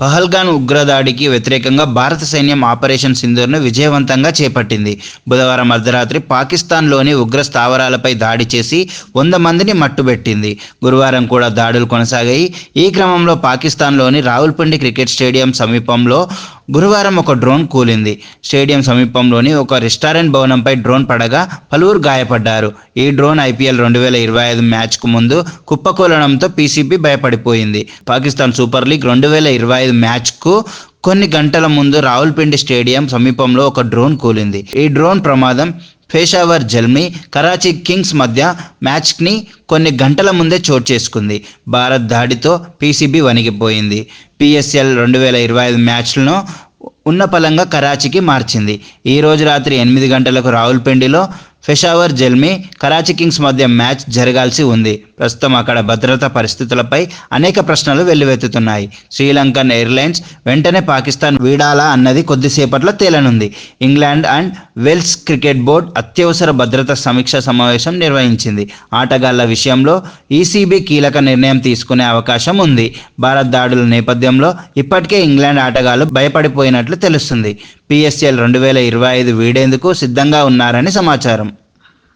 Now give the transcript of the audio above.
పహల్గాన్ ఉగ్రదాడికి వ్యతిరేకంగా భారత సైన్యం ఆపరేషన్ సింధూర్ను విజయవంతంగా చేపట్టింది. బుధవారం అర్ధరాత్రి పాకిస్తాన్లోని ఉగ్ర స్థావరాలపై దాడి చేసి వంద మందిని మట్టుబెట్టింది. గురువారం కూడా దాడులు కొనసాగాయి. ఈ క్రమంలో పాకిస్తాన్లోని రావుల్పిండి క్రికెట్ స్టేడియం సమీపంలో గురువారం ఒక డ్రోన్ కూలింది. స్టేడియం సమీపంలోని ఒక రెస్టారెంట్ భవనంపై డ్రోన్ పడగా పలువురు గాయపడ్డారు. ఈ డ్రోన్ ఐపీఎల్ రెండు వేల ఇరవై ఐదు మ్యాచ్కు ముందు కుప్పకూలడంతో పీసీబీ భయపడిపోయింది. పాకిస్తాన్ సూపర్ లీగ్ రెండు వేల ఇరవై ఐదు మ్యాచ్కు కొన్ని గంటల ముందు రావుల్పిండి స్టేడియం సమీపంలో ఒక డ్రోన్ కూలింది. ఈ డ్రోన్ ప్రమాదం పేషావర్ జల్మీ కరాచీ కింగ్స్ మధ్య మ్యాచ్ని కొన్ని గంటల ముందే చోటు చేసుకుంది. భారత్ దాడితో పీసీబీ వణిగిపోయింది. పిఎస్ఎల్ రెండు వేల ఇరవై ఐదు మ్యాచ్లను ఉన్నపలంగా కరాచీకి మార్చింది. ఈ రోజు రాత్రి ఎనిమిది గంటలకు రావుల్పిండిలో పెషావర్ జెల్మీ కరాచీ కింగ్స్ మధ్య మ్యాచ్ జరగాల్సి ఉంది. ప్రస్తుతం అక్కడ భద్రతా పరిస్థితులపై అనేక ప్రశ్నలు వెల్లువెత్తుతున్నాయి. శ్రీలంకన్ ఎయిర్లైన్స్ వెంటనే పాకిస్తాన్ వీడాలా అన్నది కొద్దిసేపట్లో తేలనుంది. England and Wales cricket board అత్యవసర భద్రతా సమీక్ష సమావేశం నిర్వహించింది. ఆటగాళ్ళ విషయంలో ఈసీబీ కీలక నిర్ణయం తీసుకునే అవకాశం ఉంది. భారత్ దాడుల నేపథ్యంలో ఇప్పటికే ఇంగ్లాండ్ ఆటగాళ్ళు భయపడిపోయినట్లు తెలుస్తుంది. పిఎస్ఎల్ రెండు వేల ఇరవై ఐదు వీడేందుకు సిద్ధంగా ఉన్నారని సమాచారం.